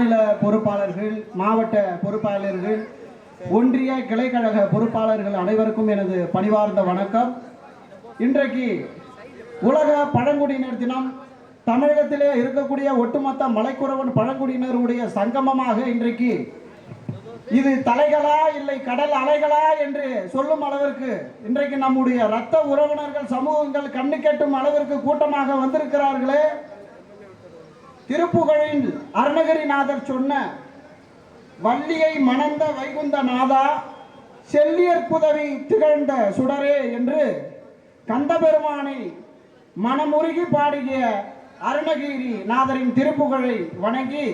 மாநில பொறுப்பாளர்கள் மாவட்ட பொறுப்பாளர்கள் ஒன்றிய கிளைக்கழக பொறுப்பாளர்கள் அனைவருக்கும் எனது பணிவார்ந்த வணக்கம். இன்றைக்கு உலக பழங்குடியினர் தினம். தமிழகத்திலே இருக்கக்கூடிய ஒட்டுமொத்த மலைக்குறவன் பழங்குடியினருடைய சங்கமமாக இன்றைக்கு இது தலைகளா இல்லை கடல் அலைகளா என்று சொல்லும் அளவிற்கு இன்றைக்கு நம்முடைய ரத்த உறவினர்கள் சமூகங்கள் கண்ணு கெட்டும் அளவிற்கு கூட்டமாக வந்திருக்கிறார்களே. திருப்புகழில் அருணகிரிநாதர் சொன்ன வள்ளியை மணந்த வைகுந்த நாதா செல்லியற்புதவி திகழ்ந்த சுடரே என்று கந்தபெருமானை மனமுருகி பாடிய அருணகிரி நாதரின் திருப்புகழை வணங்கி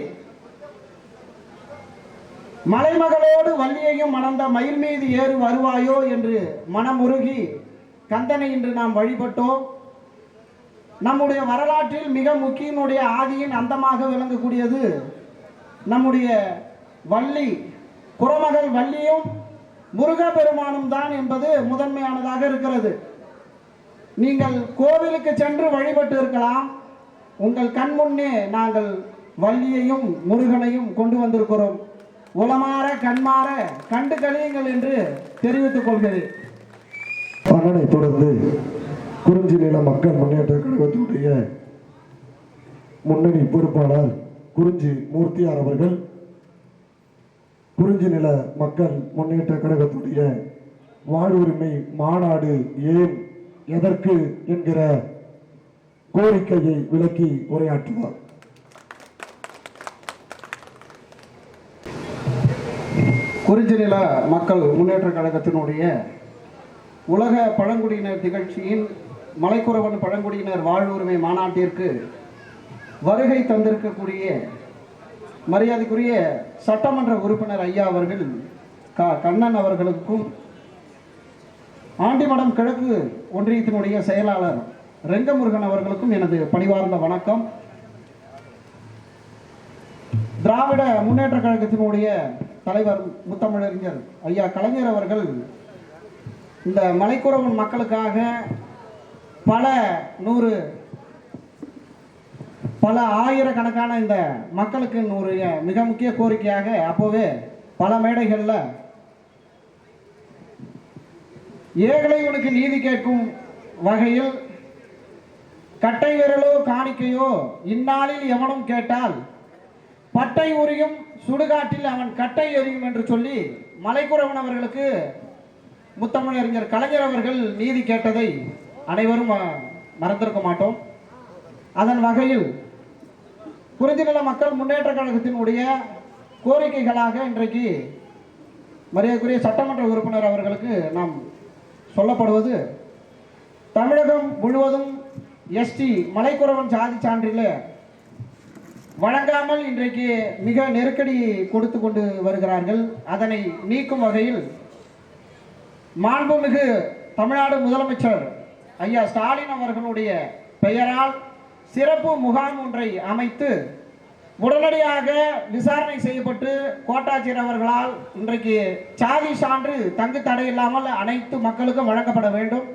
மலைமகளோடு வள்ளியையும் மணந்த மயில் மீது ஏறு வருவாயோ என்று மனமுருகி கந்தனை இன்று நாம் வழிபட்டோம். நம்முடைய வரலாற்றில் மிக முக்கியனுடைய ஆதியின் அந்தமாக விளங்கக்கூடியது நம்முடைய வள்ளி குரமகள் வள்ளியும் முருகப்பெருமானும் தான் என்பது முதன்மையானதாக இருக்கிறது. நீங்கள் கோவிலுக்கு சென்று வழிபட்டு இருக்கலாம். உங்கள் கண் முன்னே நாங்கள் வள்ளியையும் முருகனையும் கொண்டு வந்திருக்கிறோம். உளமாற கண்மாற கண்டு கழியுங்கள் என்று தெரிவித்துக் கொள்கிறேன். தொடர்ந்து குறிஞ்சி நில மக்கள் முன்னேற்ற கழகத்துடைய முன்னணி பொறுப்பாளர் குறிஞ்சி மூர்த்தியார் அவர்கள் குறிஞ்சி நில மக்கள் முன்னேற்ற கழகத்துடைய வாழ்வுரிமை மாநாடு ஏன் எதற்கு என்கிற கோரிக்கையை விளக்கி உரையாற்றுவார். குறிஞ்சி நில மக்கள் முன்னேற்ற கழகத்தினுடைய உலக பழங்குடியினர் நிகழ்ச்சியின் மலைக்குறவன் பழங்குடியினர் வாழ்வுரிமை மாநாட்டிற்கு வருகை தந்திருக்கக்கூடிய மரியாதைக்குரிய சட்டமன்ற உறுப்பினர் ஐயா அவர்கள் க. கண்ணன் அவர்களுக்கும் ஆண்டிமடம் கிழக்கு ஒன்றியத்தினுடைய செயலாளர் ரெங்கமுருகன் அவர்களுக்கும் எனது பணிவார்ந்த வணக்கம். திராவிட முன்னேற்ற கழகத்தினுடைய தலைவர் முத்தமிழறிஞர் ஐயா கலைஞர் அவர்கள் இந்த மலைக்குறவன் மக்களுக்காக பல நூறு பல ஆயிரக்கணக்கான இந்த மக்களுக்கு ஒரு மிக முக்கிய கோரிக்கையாக அப்போவே பல மேடைகளில் ஏழைவனுக்கு நீதி கேட்கும் வகையில் கட்டை விரலோ காணிக்கையோ இந்நாளில் எவனும் கேட்டால் பட்டை உரியும் சுடுகாட்டில் அவன் கட்டை எறியும் என்று சொல்லி மலைக்குறவன் அவர்களுக்கு முத்தமிழறிஞர் கலைஞர் அவர்கள் நீதி கேட்டதை அனைவரும் மறந்திருக்க மாட்டோம். அதன் வகையில் குறிஞ்சிநில மக்கள் முன்னேற்ற கழகத்தினுடைய கோரிக்கைகளாக இன்றைக்கு மரியாதைக்குரிய சட்டமன்ற உறுப்பினர் அவர்களுக்கு நாம் சொல்லப்படுவது தமிழகம் முழுவதும் எஸ்டி மலைக்குறவன் சாதி சான்றிதழ் வழங்காமல் இன்றைக்கு மிக நெருக்கடி கொடுத்து கொண்டு வருகிறார்கள். அதனை நீக்கும் வகையில் மாண்புமிகு தமிழ்நாடு முதலமைச்சர் ஐயா ஸ்டாலின் அவர்களுடைய பெயரால் சிறப்பு முகாம் ஒன்றை அமைத்து உடனடியாக விசாரணை செய்யப்பட்டு கோட்டாட்சியர் அவர்களால் இன்றைக்கு சாதி சான்று தங்கு தடை இல்லாமல் அனைத்து மக்களுக்கும் வழங்கப்பட வேண்டும்.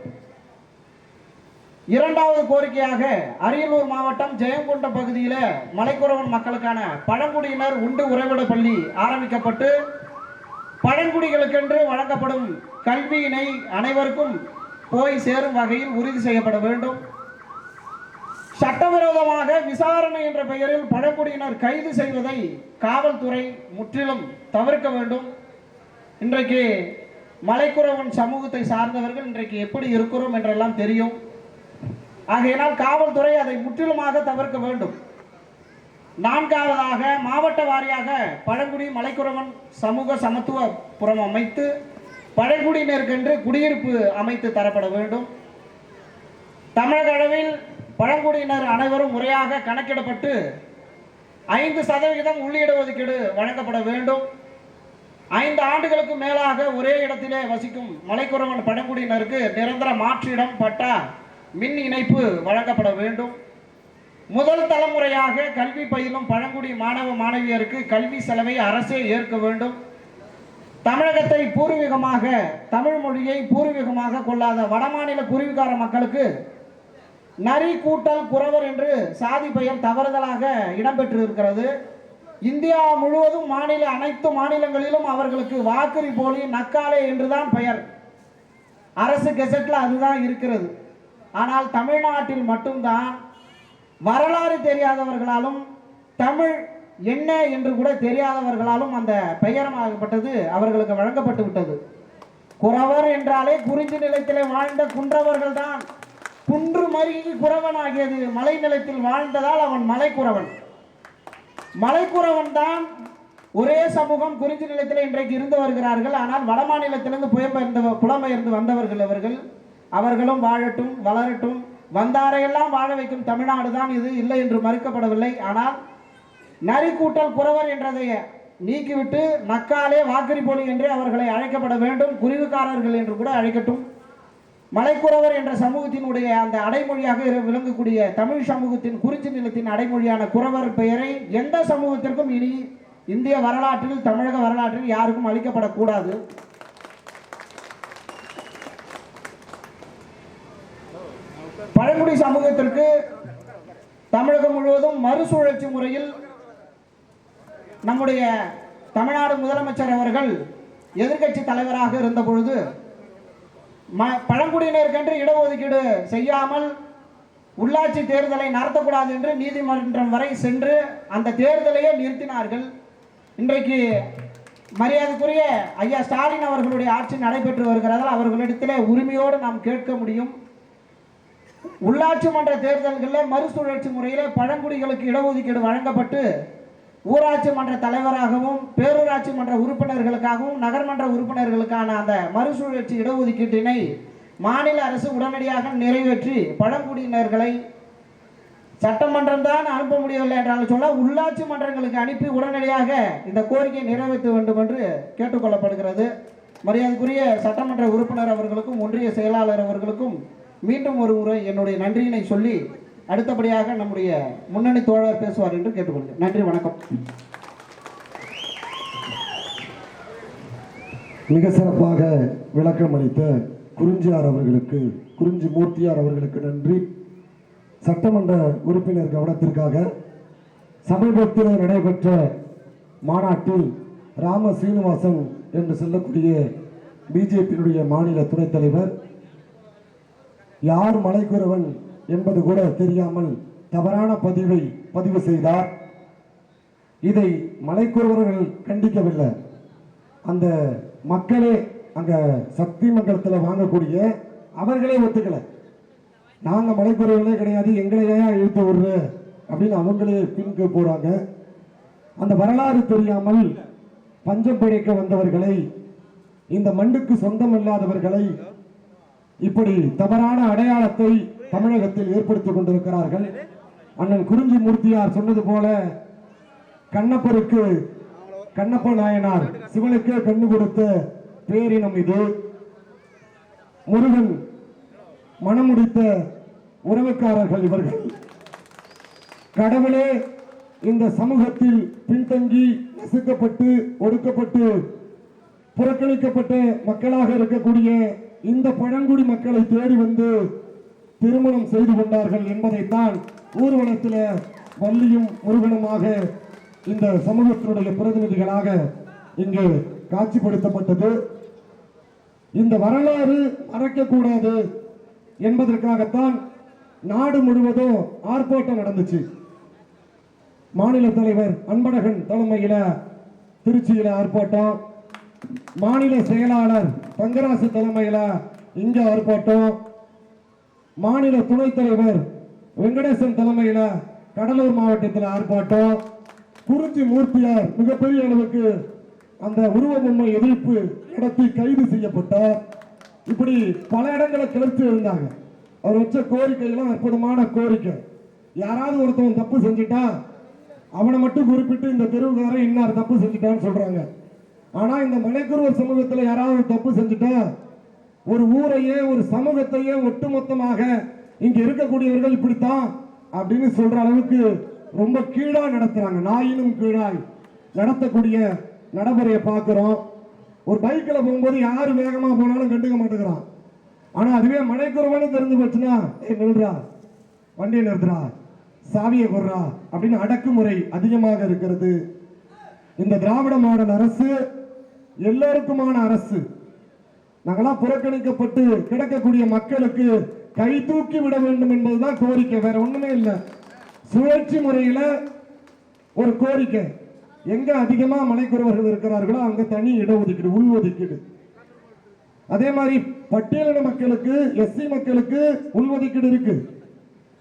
இரண்டாவது கோரிக்கையாக அரியலூர் மாவட்டம் ஜெயங்கொண்ட பகுதியில் மலைக்குறவன் மக்களுக்கான பழங்குடியினர் உண்டு உறைவிட பள்ளி ஆரம்பிக்கப்பட்டு பழங்குடிகளுக்கென்று வழங்கப்படும் கல்வியினை அனைவருக்கும் போய் சேரும் வகையில் உறுதி செய்யப்பட வேண்டும். சட்டவிரோதமாக விசாரணை என்ற பெயரில் பழங்குடியினர் கைது செய்வதை காவல்துறை முற்றிலும் தவிர்க்க வேண்டும். இன்றைக்கு மலைக்குறவன் சமூகத்தை சார்ந்தவர்கள் இன்றைக்கு எப்படி இருக்கிறோம் என்றெல்லாம் தெரியும். ஆகையினால் காவல்துறை அதை முற்றிலுமாக தவிர்க்க வேண்டும். நான்காவதாக மாவட்ட வாரியாக பழங்குடி மலைக்குறவன் சமூக சமத்துவபுரம் அமைத்து பழங்குடியினருக்கென்று குடியிருப்பு அமைத்து தரப்பட வேண்டும். தமிழக அளவில் பழங்குடியினர் அனைவரும் முறையாக கணக்கிடப்பட்டு ஐந்து சதவிகிதம் உள்ளீடு ஒதுக்கீடு வழங்கப்பட வேண்டும். ஐந்து ஆண்டுகளுக்கு மேலாக ஒரே இடத்திலே வசிக்கும் மலைக்குறவன் பழங்குடியினருக்கு நிரந்தர மாற்றிடம் பட்டா மின் இணைப்பு வழங்கப்பட வேண்டும். முதல் தலைமுறையாக கல்வி பயிலும் பழங்குடி மாணவ மாணவியருக்கு கல்வி செலவை அரசே ஏற்க வேண்டும். தமிழகத்தை பூர்வீகமாக தமிழ் மொழியை பூர்வீகமாக கொள்ளாத வடமாநில குருவிக்கார மக்களுக்கு நரி கூட்டல் குறவர் என்று சாதி பெயர் தவறுதலாக இடம்பெற்று இருக்கிறது இந்தியா முழுவதும் மாநில அனைத்து மாநிலங்களிலும் அவர்களுக்கு வாக்குரி போலி நக்காலே என்றுதான் பெயர். அரசு கெசட்ல அதுதான் இருக்கிறது. ஆனால் தமிழ்நாட்டில் மட்டும்தான் வரலாறு தெரியாதவர்களாலும் தமிழ் என்ன என்று கூட தெரியாதவர்களாலும் அந்த பெயரமாகப்பட்டது அவர்களுக்கு வழங்கப்பட்டு விட்டது. குறவர் என்றாலே குறிஞ்சி நிலத்திலே வாழ்ந்த குன்றவர்கள் தான் குன்று மருகி குறவன் ஆகியது மலை நிலத்தில் வாழ்ந்ததால் அவன் மலைக்குறவன். மலைக்குறவன் தான் ஒரே சமூகம் குறிஞ்சி நிலத்தில் இன்றைக்கு இருந்து வருகிறார்கள். ஆனால் வட மாநிலத்திலிருந்து புயம்பெயர்ந்த புலம்பெயர்ந்து வந்தவர்கள் அவர்கள். அவர்களும் வாழட்டும் வளரட்டும். வந்தாரையெல்லாம் வாழ வைக்கும் தமிழ்நாடு தான் இது. இல்லை என்று மறுக்கப்படவில்லை. ஆனால் நரி கூட்டல் புறவர் என்றதை நீக்கிவிட்டு நக்காலே வாக்கரி போலி என்று அவர்களை அழைக்கப்பட வேண்டும். குருவிக்காரர்கள் என்று கூட அழைக்கட்டும். மலைக்குறவர் என்ற சமூகத்தினுடைய அந்த அடைமொழியாக விளங்கக்கூடிய தமிழ் சமூகத்தின் குறிச்சி நிலத்தின் அடைமொழியான குறவர் பெயரை எந்த சமூகத்திற்கும் இனி இந்திய வரலாற்றில் தமிழக வரலாற்றில் யாருக்கும் அளிக்கப்படக்கூடாது. பழங்குடி சமூகத்திற்கு தமிழகம் முழுவதும் மறுசுழற்சி முறையில் நம்முடைய தமிழ்நாடு முதலமைச்சர் அவர்கள் எதிர்க்கட்சி தலைவராக இருந்த பொழுது ம பழங்குடியினருக்கென்று இடஒதுக்கீடு செய்யாமல் உள்ளாட்சி தேர்தலை நடத்தக்கூடாது என்று நீதிமன்றம் வரை சென்று அந்த தேர்தலையே நிறுத்தினார்கள். இன்றைக்கு மரியாதைக்குரிய ஐயா ஸ்டாலின் அவர்களுடைய ஆட்சி நடைபெற்று வருகிறதால் அவர்களிடத்திலே உரிமையோடு நாம் கேட்க முடியும். உள்ளாட்சி மன்ற தேர்தல்களில் மறுசுழற்சி முறையில் பழங்குடிகளுக்கு இடஒதுக்கீடு வழங்கப்பட்டு ஊராட்சி மன்ற தலைவராகவும் பேரூராட்சி மன்ற உறுப்பினர்களுக்காகவும் நகர்மன்ற உறுப்பினர்களுக்கான அந்த மறுசுழற்சி இடஒதுக்கீட்டினை மாநில அரசு உடனடியாக நிறைவேற்றி பழங்குடியினர்களை சட்டமன்றம் தான் அனுப்ப முடியவில்லை என்றாலும் சொல்ல உள்ளாட்சி மன்றங்களுக்கு அனுப்பி உடனடியாக இந்த கோரிக்கையை நிறைவேற்ற வேண்டும் என்று கேட்டுக்கொள்ளப்படுகிறது. மரியாதைக்குரிய சட்டமன்ற உறுப்பினர் அவர்களுக்கும் ஒன்றிய செயலாளர் அவர்களுக்கும் மீண்டும் ஒரு முறை என்னுடைய நன்றியினை சொல்லி அடுத்தபடியாக நம்முடைய முன்னணி தோழர் பேசுவார் என்று கேட்டுக்கொள்கிறேன். நன்றி வணக்கம். மிக சிறப்பாக விளக்கம் அளித்த குறிஞ்சியார் அவர்களுக்கு குறிஞ்சி மூர்த்தியார் அவர்களுக்கு நன்றி. சட்டமன்ற உறுப்பினர் கவனத்திற்காக சமீபத்தில் நடைபெற்ற மாநாட்டில் ராம சீனிவாசன் என்று சொல்லக்கூடிய பிஜேபியினுடைய மாநில துணைத் தலைவர் யார் மலைக்குறவன் என்பது கூட தெரியாமல் தவறான பதிவை பதிவு செய்தார். இதை மலைக்குறவர்கள் கண்டிக்கவில்லை. அந்த மக்களே அங்க சக்தி மங்கலத்தில் வாங்கக்கூடிய அவர்களே ஒத்துக்கல. நாங்க மலைக்குறவர்களே கிடையாது எங்களை ஏன் இழுத்து விடுற? அப்படின்னு அவங்களே பின்கு போறாங்க. அந்த வரலாறு தெரியாமல் பஞ்சம் பிழைக்க வந்தவர்களை இந்த மண்ணுக்கு சொந்தம் இல்லாதவர்களை இப்படி தவறான அடையாளத்தை தமிழகத்தில் ஏற்படுத்திக் கொண்டிருக்கிறார்கள். அண்ணன் குறிஞ்சி மூர்த்தியார் சொன்னது போல கண்ணப்பருக்கு கண்ணப்ப நாயனார் சிவனுக்கே கண்ணு கொடுத்த பேரினம் இது. முருகன் மனமுடித்த உறவுக்காரர்கள் இவர்கள். கடவுளே இந்த சமூகத்தில் பின்தங்கி நசுக்கப்பட்டு ஒடுக்கப்பட்டு புறக்கணிக்கப்பட்ட மக்களாக இருக்கக்கூடிய இந்த பழங்குடி மக்களை தேடி வந்து திருமணம் செய்து கொண்டார்கள் என்பதைத்தான் ஊர்வலத்தில் வள்ளியும் முருகனுமாக இந்த சமூகத்தினுடைய பிரதிநிதிகளாக இங்கு காட்சிப்படுத்தப்பட்டது. இந்த வரலாறு மறக்கக்கூடாது என்பதற்காகத்தான் நாடு முழுவதும் ஆர்ப்பாட்டம் நடந்துச்சு. மாநில தலைவர் அன்பழகன் தலைமையில் திருச்சியில் ஆர்ப்பாட்டம் மாநில செயலாளர் தங்கராசு தலைமையில் இங்கே ஆர்ப்பாட்டம் மாநில துணைத் தலைவர் வெங்கடேசன் தலைமையில கடலூர் மாவட்டத்தில் ஆர்ப்பாட்டம். குறிச்சி மூர்த்தியார் மிகப்பெரிய அளவுக்கு அந்த உருவ பொம்மை எதிர்ப்பு நடத்தி கைது செய்யப்பட்டார். இப்படி பல இடங்களை கிளர்ச்சி இருந்தாங்க. அவர் வச்ச கோரிக்கையெல்லாம் அற்புதமான கோரிக்கை. யாராவது ஒருத்தவன் தப்பு செஞ்சுட்டா அவனை மட்டும் குறிப்பிட்டு இந்த தெருவுக்காரன் இன்னார் தப்பு செஞ்சுட்டான்னு சொல்றாங்க. ஆனா இந்த மலைக்குருவர் சமூகத்தில் யாராவது தப்பு செஞ்சுட்டா ஒரு ஊரையே ஒரு சமூகத்தையே ஒட்டுமொத்தமாக இங்க இருக்கக்கூடியவர்கள் இப்படித்தான் அப்படின்னு சொல்ற அளவுக்கு ரொம்ப கீழா நடத்துறாங்க. நாயினும் கீழாய் நடத்தக்கூடிய நடைமுறையை பார்க்கிறோம். ஒரு பைக்கில் போகும்போது யார் வேகமாக போனாலும் கண்டுக்க மாட்டேங்கிறான். ஆனால் அதுவே மலைக்குறவனு தெரிஞ்சு போச்சுன்னா ஏ நில்றா. வண்டியை நிறுத்துறா. சாவியை கொடுறா. அப்படின்னு அடக்குமுறை அதிகமாக இருக்கிறது. இந்த திராவிட மாடல் அரசு எல்லோருக்குமான அரசு நாங்களாம் புறக்கணிக்கப்பட்டு கிடக்கக்கூடிய மக்களுக்கு கை தூக்கி விட வேண்டும் என்பதுதான் கோரிக்கை. வேற ஒண்ணுமே இல்லை. சுழற்சி முறையில ஒரு கோரிக்கை. எங்க அதிகமா மலைக்குறவர்கள் இருக்கிறார்களோ அங்க தனி இடஒதுக்கீடு உள்ஒதுக்கீடு அதே மாதிரி பட்டியலின மக்களுக்கு எஸ்சி மக்களுக்கு உள்ஒதுக்கீடு இருக்கு.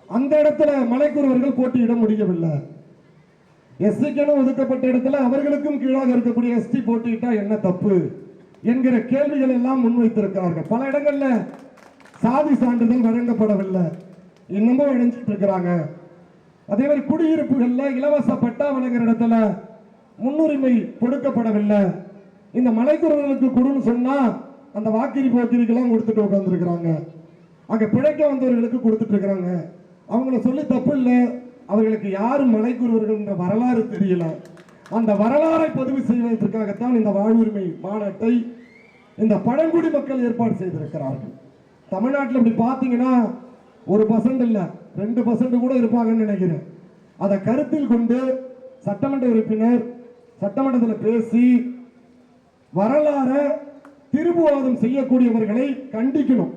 அந்த இடத்துல மலைக்குறவர்கள் போட்டியிட முடியவில்லை. எஸ்சிக்கென ஒதுக்கப்பட்ட இடத்துல அவர்களுக்கும் கீழாக இருக்கக்கூடிய எஸ்டி போட்டியிட்டா என்ன தப்பு? என்கிற கேள்விகள் எல்லாம் முன்வைத்திருக்கிறார்கள். பல இடங்கள்ல சாதி சான்றிதழ் வழங்கப்படவில்லை. இன்னமும் இணைஞ்சிட்டு இருக்கிறாங்க அதே மாதிரி குடியிருப்புகள்ல இலவச பட்டா வழங்குற இடத்துல முன்னுரிமை கொடுக்கப்படவில்லை. இந்த மலைக்குறவர்களுக்கு கொடுன்னு சொன்னா அந்த வாக்கிரி போக்கிரிக்கெல்லாம் கொடுத்துட்டு உட்காந்துருக்கிறாங்க அங்க பிழைக்க வந்தவர்களுக்கு கொடுத்துட்டு இருக்கிறாங்க அவங்கள சொல்லி தப்பு இல்லை. அவர்களுக்கு யார் மலைக்குறவர்கள் வரலாறு தெரியல. அந்த வரலாறை பதிவு செய்வதற்காகத்தான் இந்த வாழ்வுரிமை மாநாட்டை இந்த பழங்குடி மக்கள் ஏற்பாடு செய்திருக்கிறார்கள். தமிழ்நாட்டில் இப்படி பார்த்தீங்கன்னா ஒரு பர்சன்ட் இல்லை ரெண்டு பர்சன்ட் கூட இருப்பாங்கன்னு நினைக்கிறேன். அதை கருத்தில் கொண்டு சட்டமன்ற உறுப்பினர் சட்டமன்றத்தில் பேசி வரலாறை திருபுவாதம் செய்யக்கூடியவர்களை கண்டிக்கணும்.